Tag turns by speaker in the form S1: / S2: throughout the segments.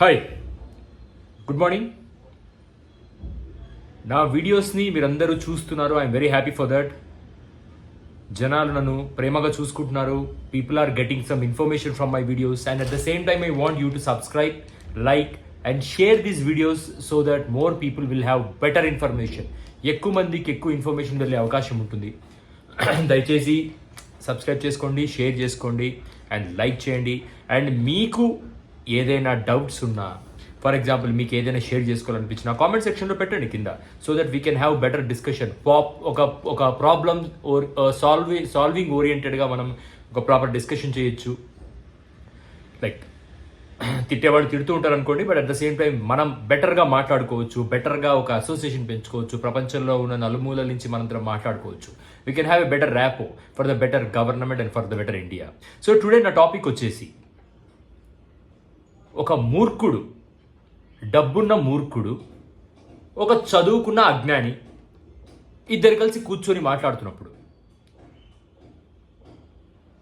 S1: Hi good morning నా వీడియోస్ని మీరందరూ చూస్తున్నారు. I'm very happy for that జనాలు నన్ను ప్రేమగా చూసుకుంటున్నారు. People are getting some information from my videos and at the same time I want you to subscribe like and share these videos so that more people will have better information ఎక్కువ మందికి ఎక్కువ information వెళ్ళే అవకాశం ఉంటుంది. దయచేసి subscribe చేసుకోండి share చేసుకోండి and like చేయండి. అండ్ మీకు ఏదైనా డౌట్స్ ఉన్నా ఫర్ ఎగ్జాంపుల్ మీకు ఏదైనా షేర్ చేసుకోవాలనిపించిన కామెంట్ సెక్షన్లో పెట్టండి కింద so that we can have better discussion pop ఒక ఒక ప్రాబ్లమ్ ఓర్ సాల్వింగ్ సాల్వింగ్ ఓరియంటెడ్గా మనం ఒక ప్రాపర్ డిస్కషన్ చేయొచ్చు. లైక్ తిట్టేవాళ్ళు తిడుతూ ఉంటారు అనుకోండి but at the same time మనం బెటర్గా మాట్లాడుకోవచ్చు బెటర్గా ఒక అసోసియేషన్ పెంచుకోవచ్చు ప్రపంచంలో ఉన్న నలుమూలల నుంచి మనందరం మాట్లాడుకోవచ్చు. We can have a better rapport for the better government and for the better India so today నా టాపిక్ వచ్చేసి ఒక మూర్ఖుడు డబ్బున్న మూర్ఖుడు ఒక చదువుకున్న అజ్ఞాని ఇద్దరు కలిసి కూర్చొని మాట్లాడుతున్నప్పుడు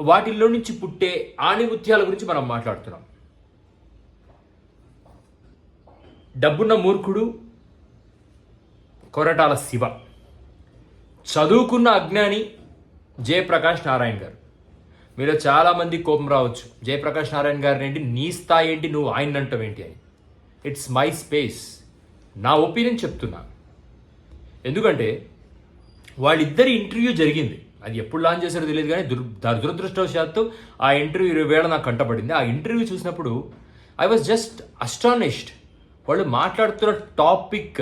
S1: వాటిల్లో నుంచి పుట్టే ఆణిముత్యాల గురించి మనం మాట్లాడుతున్నాం. డబ్బున్న మూర్ఖుడు కొరటాల శివ చదువుకున్న అజ్ఞాని జయప్రకాష్ నారాయణ గారు. మీలో చాలామంది కోపం రావచ్చు. జయప్రకాష్ నారాయణ గారిని ఏంటి నీ స్థాయి ఏంటి? నువ్వు ఆయన అంటావు ఏంటి అని. ఇట్స్ మై స్పేస్ నా ఒపీనియన్ చెప్తున్నా. ఎందుకంటే వాళ్ళిద్దరి ఇంటర్వ్యూ జరిగింది. అది ఎప్పుడు లాంచ్ చేశారో తెలియదు కానీ దుర్ ద- దురదృష్టవశాత్తు ఆ ఇంటర్వ్యూ ఇరవై వేళ నాకు కంటపడింది. ఆ ఇంటర్వ్యూ చూసినప్పుడు ఐ వాజ్ జస్ట్ అస్టానిష్డ్ వాళ్ళు మాట్లాడుతున్న టాపిక్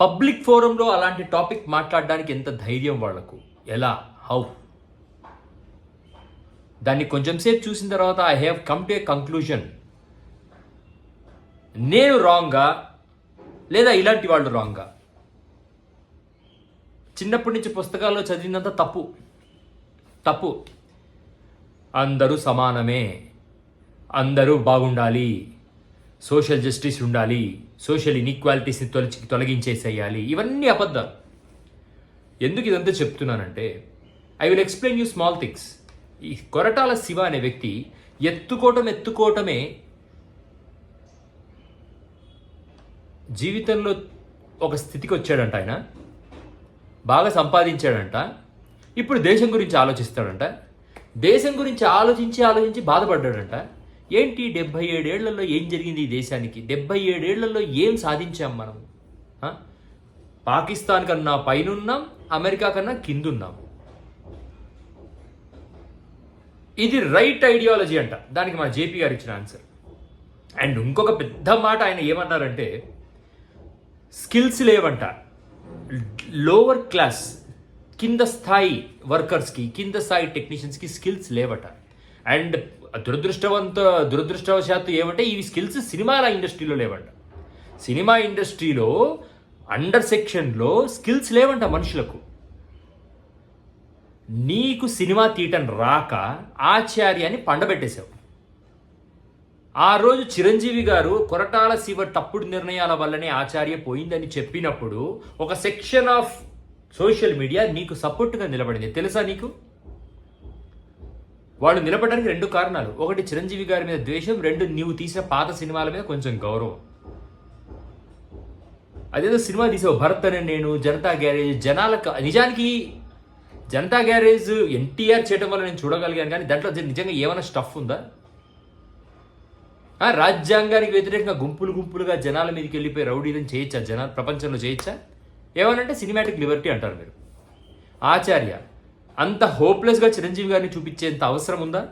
S1: పబ్లిక్ ఫోరంలో అలాంటి టాపిక్ మాట్లాడడానికి ఎంత ధైర్యం వాళ్ళకు ఎలా? హౌ దాన్ని కొంచెం సేపు చూసిన తర్వాత I have come to a conclusion నేను రాంగా లేదా ఇలాంటి వాళ్ళు రాంగా చిన్నప్పటి నుంచి పుస్తకాల్లో చదివినంత తప్పు. తప్పు. అందరూ సమానమే. అందరూ బాగుండాలి. సోషల్ జస్టిస్ ఉండాలి. సోషల్ ఇన్ఈక్వాలిటీస్ని తొలచి తొలగించేసేయాలి. ఇవన్నీ అబద్ధాలు. ఎందుకు ఇదంతా చెప్తున్నానంటే I will explain you small things ఈ కొరటాల శివ అనే వ్యక్తి ఎత్తుకోవటం ఎత్తుకోవటమే జీవితంలో ఒక స్థితికి వచ్చాడంట ఆయన. బాగా సంపాదించాడంట. ఇప్పుడు దేశం గురించి ఆలోచిస్తాడంట. దేశం గురించి ఆలోచించి ఆలోచించి బాధపడ్డాడంట. ఏంటి డెబ్బై ఏడేళ్ళలో ఏం జరిగింది ఈ దేశానికి? డెబ్బై ఏడేళ్ళలో ఏం సాధించాం మనం? పాకిస్తాన్ కన్నా పైనున్నాం అమెరికా కన్నా కిందున్నాం. ఇది రైట్ ఐడియాలజీ అంట. దానికి మా జేపీ గారు ఇచ్చిన ఆన్సర్. అండ్ ఇంకొక పెద్ద మాట ఆయన ఏమన్నారంటే స్కిల్స్ లేవంట. లోవర్ క్లాస్ కింద స్థాయి వర్కర్స్కి కింద స్థాయి టెక్నీషియన్స్కి స్కిల్స్ లేవట. అండ్ దురదృష్టవంత దురదృష్టవశాత్తు ఏమంటే ఇవి స్కిల్స్ సినిమాల ఇండస్ట్రీలో లేవంట. సినిమా ఇండస్ట్రీలో అండర్ సెక్షన్లో స్కిల్స్ లేవంట మనుషులకు. నీకు సినిమా తీయటం రాక ఆచార్యాన్ని పండబెట్టేశావు. ఆ రోజు చిరంజీవి గారు కొరటాల శివ తప్పుడు నిర్ణయాల వల్లనే ఆచార్య పోయిందని చెప్పినప్పుడు ఒక సెక్షన్ ఆఫ్ సోషల్ మీడియా నీకు సపోర్ట్గా నిలబడింది. తెలుసా నీకు? వాళ్ళు నిలబడడానికి రెండు కారణాలు. ఒకటి చిరంజీవి గారి మీద ద్వేషం రెండు నీవు తీసిన పాత సినిమాల మీద కొంచెం గౌరవం. అదేదో సినిమా తీసావు భరత్ అనే నేను జనతా గ్యారేజ్ జనాలకు నిజానికి జనతా గ్యారేజ్ ఎన్టీఆర్ చేయడం వల్ల నేను చూడగలిగాను కానీ దాంట్లో నిజంగా ఏమైనా స్టఫ్ ఉందా? రాజ్యాంగానికి వ్యతిరేకంగా గుంపులు గుంపులుగా జనాల మీదకి వెళ్ళిపోయి రౌడీలను చేయొచ్చా? జన ప్రపంచంలో చేయొచ్చా? ఏమనంటే సినిమాటిక్ లిబర్టీ అంటారు మీరు. ఆచార్య అంత హోప్లెస్గా చిరంజీవి గారిని చూపించేంత అవసరం ఉందా?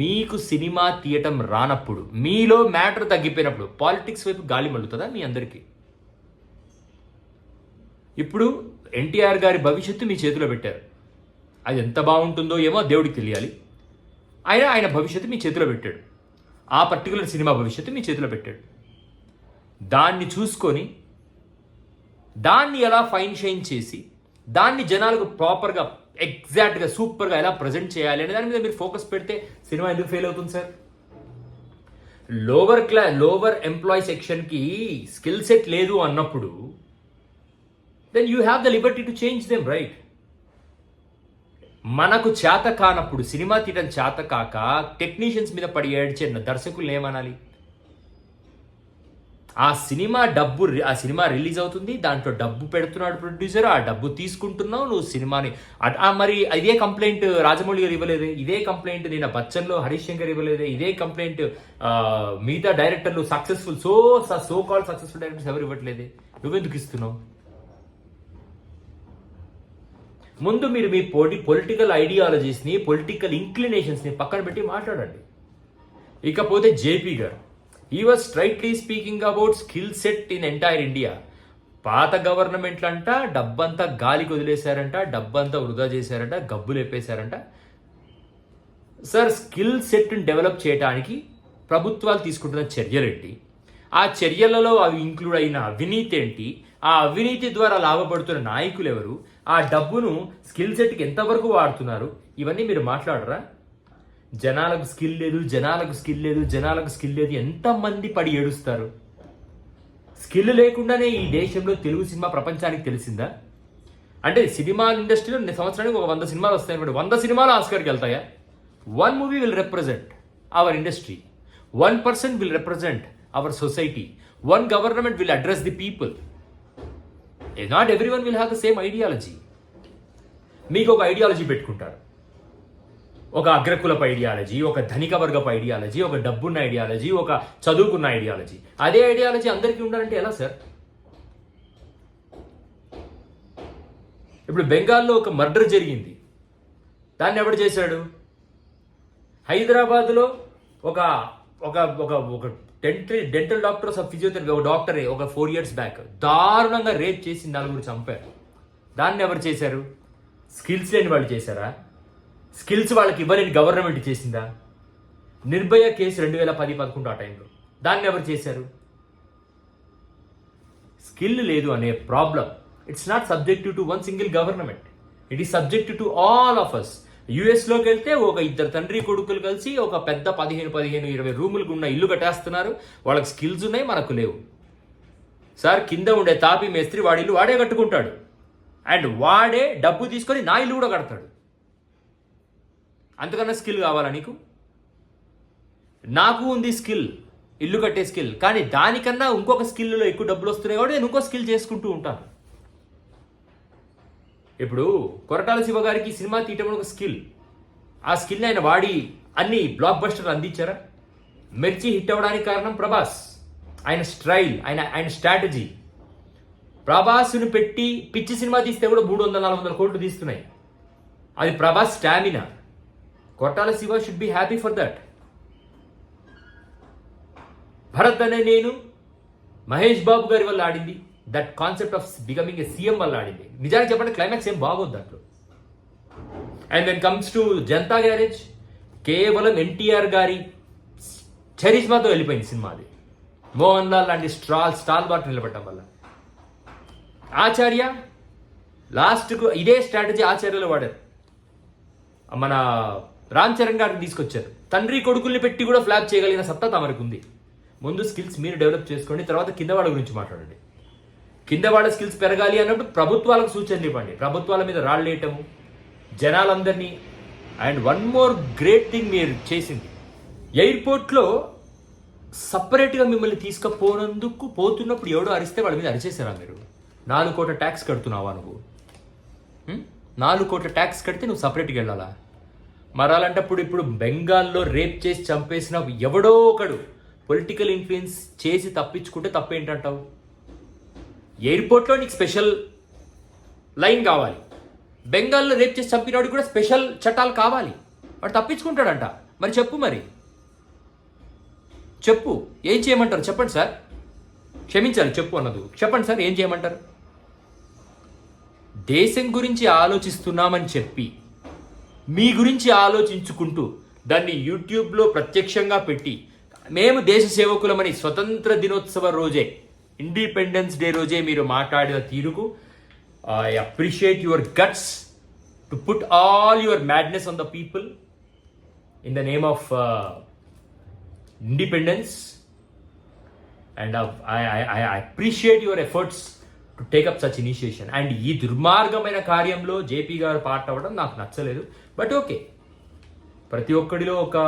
S1: మీకు సినిమా తీయటం రానప్పుడు మీలో మ్యాటర్ తగ్గిపోయినప్పుడు పాలిటిక్స్ వైపు గాలి మల్లుతుందా మీ అందరికీ? ఇప్పుడు ఎన్టీఆర్ గారి భవిష్యత్తు మీ చేతిలో పెట్టారు. అది ఎంత బాగుంటుందో ఏమో దేవుడికి తెలియాలి. ఆయన ఆయన భవిష్యత్తు మీ చేతిలో పెట్టాడు. ఆ పర్టికులర్ సినిమా భవిష్యత్తు మీ చేతిలో పెట్టాడు. దాన్ని చూసుకొని దాన్ని ఎలా ఫైన్ షైన్ చేసి దాన్ని జనాలకు ప్రాపర్గా ఎగ్జాక్ట్గా సూపర్గా ఎలా ప్రజెంట్ చేయాలి అనే దాని మీద మీరు ఫోకస్ పెడితే సినిమా ఎందుకు ఫెయిల్ అవుతుంది sir? Lower class lower employee సెక్షన్కి స్కిల్ సెట్ లేదు అన్నప్పుడు then you have the liberty to change them right మనకు చేత కానప్పుడు సినిమా తీయడం చేత కాక టెక్నీషియన్స్ మీద పడి ఏడ్చే దర్శకులు ఏమనాలి? ఆ సినిమా డబ్బు ఆ సినిమా రిలీజ్ అవుతుంది దాంట్లో డబ్బు పెడుతున్నాడు ప్రొడ్యూసర్ ఆ డబ్బు తీసుకుంటున్నావు నువ్వు సినిమాని అట్- ఆ మరి ఇదే కంప్లైంట్ రాజమౌళి గారు ఇవ్వలేదే ఇదే కంప్లైంట్ నేను బచ్చన్లో హరీష్ శంకర్ ఇవ్వలేదే ఇదే కంప్లైంట్ మిగతా డైరెక్టర్లు successful so so call successful directors ఎవరు ఇవ్వట్లేదే? నువ్వెందుకు ఇస్తున్నావు? ముందు మీరు మీ పొలి పొలిటికల్ ఐడియాలజీస్ని పొలిటికల్ ఇంక్లినేషన్స్ని పక్కన పెట్టి మాట్లాడండి. ఇకపోతే జేపీ గారు he was straightly speaking about skill set in entire India పాత గవర్నమెంట్లంట డబ్బంతా గాలికి వదిలేశారంట డబ్బంతా వృధా చేశారంట గబ్బులు ఎప్పేశారంట. సార్ స్కిల్ సెట్ని డెవలప్ చేయడానికి ప్రభుత్వాలు తీసుకుంటున్న చర్యలేంటి? ఆ చర్యలలో అవి ఇంక్లూడ్ అయిన అవినీతి ఏంటి? ఆ అవినీతి ద్వారా లాభపడుతున్న నాయకులు ఎవరు? ఆ డబ్బును స్కిల్ సెట్కి ఎంతవరకు వాడుతున్నారు? ఇవన్నీ మీరు మాట్లాడరా? జనాలకు స్కిల్ లేదు జనాలకు స్కిల్ లేదు జనాలకు స్కిల్ లేదు ఎంతమంది పడి ఏడుస్తారు? స్కిల్ లేకుండానే ఈ దేశంలో తెలుగు సినిమా ప్రపంచానికి తెలిసిందా? అంటే సినిమా ఇండస్ట్రీలో సంవత్సరానికి ఒక వంద సినిమాలు వస్తాయి అనుకోండి. వంద సినిమాలు ఆస్కర్కి వెళ్తాయా? One movie will represent our industry. One person will represent our society. One government will address the people. Not every one will have the same ideology మీకు ఒక ఐడియాలజీ పెట్టుకుంటారు. ఒక అగ్రకులపు ఐడియాలజీ ఒక ధనిక వర్గపు ఐడియాలజీ ఒక డబ్బున్న ఐడియాలజీ ఒక చదువుకున్న ఐడియాలజీ అదే ఐడియాలజీ అందరికీ ఉండాలంటే ఎలా సార్ ఇప్పుడు బెంగాల్లో ఒక మర్డర్ జరిగింది. దాన్ని ఎవడు చేశాడు? హైదరాబాద్లో ఒక ఒక ఒక ఒక dental dental doctor of physiotherapy ఒక డాక్టరే ఒక ఫోర్ ఇయర్స్ బ్యాక్ దారుణంగా రేప్ చేసి నలుగురు చంపారు. దాన్ని ఎవరు చేశారు? స్కిల్స్ లేని వాళ్ళు చేశారా? స్కిల్స్ వాళ్ళకి ఇవ్వలేని గవర్నమెంట్ చేసిందా? నిర్భయ కేసు రెండు వేల పది పదకొండు ఆ టైంలో. దాన్ని ఎవరు చేశారు? స్కిల్ లేదు అనే problem it's not subjective to one single government it is subjective to all of us యుఎస్లోకి వెళ్తే ఒక ఇద్దరు తండ్రి కొడుకులు కలిసి ఒక పెద్ద పదిహేను పదిహేను ఇరవై రూములకు ఉన్న ఇల్లు కట్టేస్తున్నారు. వాళ్ళకి స్కిల్స్ ఉన్నాయి మనకు లేవు. సార్ కింద ఉండే తాపి మేస్త్రి వాడి ఇల్లు వాడే కట్టుకుంటాడు. అండ్ వాడే డబ్బు తీసుకొని నా ఇల్లు కూడా కడతాడు. అంతకన్నా స్కిల్ కావాలా నీకు? నాకు ఉంది స్కిల్ ఇల్లు కట్టే స్కిల్ కానీ దానికన్నా ఇంకొక స్కిల్లో ఎక్కువ డబ్బులు వస్తున్నాయి కాబట్టి నేను ఇంకో స్కిల్ చేసుకుంటూ ఉంటాను. ఇప్పుడు కొరటాల శివ గారికి సినిమా తీయటం ఒక స్కిల్. ఆ స్కిల్ ఆయన వాడి అన్ని బ్లాక్ బస్టర్ అందించారా? మిర్చి హిట్ అవ్వడానికి కారణం ప్రభాస్. ఆయన స్ట్రైల్ ఆయన ఆయన స్ట్రాటజీ. ప్రభాస్ను పెట్టి పిచ్చి సినిమా తీస్తే కూడా మూడు వందల నాలుగు వందల కోట్లు తీస్తున్నాయి. అది Prabhas stamina. Koratala Siva should be happy for that Bharat Ane Nenu Mahesh Babu గారి వల్ల ఆడింది. That concept of becoming a CM వల్ల ఆడింది నిజానికి చెప్పండి క్లైమాక్స్ ఏం బాగుంది దాంట్లో. And then comes to Janatha Garage కేవలం ఎన్టీఆర్ గారి చరిష్మాతో వెళ్ళిపోయింది సినిమా అది మోహన్ లాల్ లాంటి స్టాల్ స్టాల్ బాట్ నిలబడటం వల్ల. ఆచార్య లాస్ట్కు ఇదే స్ట్రాటజీ ఆచార్యలో వాడారు. మన రామ్ చరణ్ గారిని తీసుకొచ్చారు. తండ్రి కొడుకుల్ని పెట్టి కూడా ఫ్లాప్ చేయగలిగిన సత్తా తమరికి ఉంది ముందు స్కిల్స్ మీరు డెవలప్ చేసుకోండి తర్వాత కింద వాళ్ళ గురించి మాట్లాడండి. కింద వాళ్ళ స్కిల్స్ పెరగాలి అన్నప్పుడు ప్రభుత్వాలకు సూచనలు ఇవ్వండి. ప్రభుత్వాల మీద రాళ్ళేయటము జనాలందరినీ and one more great thing మీరు చేసింది. ఎయిర్పోర్ట్లో సపరేట్గా మిమ్మల్ని తీసుకుపోనందుకు పోతున్నప్పుడు ఎవడో అరిస్తే వాళ్ళ మీద అరిచేసారా మీరు? నాలుగు కోట్ల ట్యాక్స్ కడుతున్నావా నువ్వు? నాలుగు కోట్ల ట్యాక్స్ కడితే నువ్వు సపరేట్గా వెళ్ళాలా? మరాలంటప్పుడు ఇప్పుడు బెంగాల్లో రేప్ చేసి చంపేసిన ఎవడో ఒకడు. పొలిటికల్ ఇన్ఫ్లుయెన్స్ చేసి తప్పించుకుంటే తప్పేంటంటావు? ఎయిర్పోర్ట్లో నీకు స్పెషల్ లైన్ కావాలి. బెంగాల్లో రేప్ చేసి చంపినవాడికి కూడా స్పెషల్ చట్టాలు కావాలి. వాడు తప్పించుకుంటాడంట. మరి చెప్పు మరి. చెప్పు. ఏం చేయమంటారు? చెప్పండి సార్. క్షమించాలి చెప్పు అన్నదు. చెప్పండి సార్ ఏం చేయమంటారు? దేశం గురించి ఆలోచిస్తున్నామని చెప్పి మీ గురించి ఆలోచించుకుంటూ దాన్ని యూట్యూబ్లో ప్రత్యక్షంగా పెట్టి మేము దేశ సేవకులమని స్వతంత్ర దినోత్సవ రోజే ఇండిపెండెన్స్ డే రోజే మీరు మాట్లాడిన తీరుకు I appreciate your guts to put all your madness on the people in the name of independence and I appreciate your efforts to take up such initiation and ఈ దుర్మార్గమైన కార్యంలో జేపీ గారు part అవ్వడం నాకు నచ్చలేదు. బట్ ఓకే ప్రతి ఒక్కడిలో ఒక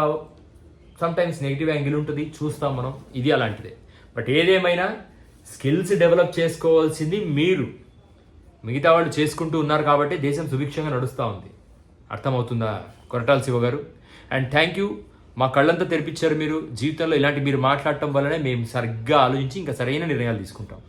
S1: sometimes negative angle ఉంటుంది. చూస్తాం మనం. ఇది అలాంటిదే. బట్ ఏదేమైనా స్కిల్స్ డెవలప్ చేసుకోవాల్సింది మీరు. మిగతా వాళ్ళు చేసుకుంటూ ఉన్నారు కాబట్టి దేశం సుభిక్షంగా నడుస్తూ ఉంది. అర్థమవుతుందా? కొరటాల శివ గారు. అండ్ థ్యాంక్ యూ మా కళ్ళంతా తెరిపించారు మీరు. జీవితంలో ఇలాంటి మీరు మాట్లాడటం వల్లనే మేము సరిగ్గా ఆలోచించి ఇంకా సరైన నిర్ణయాలు తీసుకుంటాం.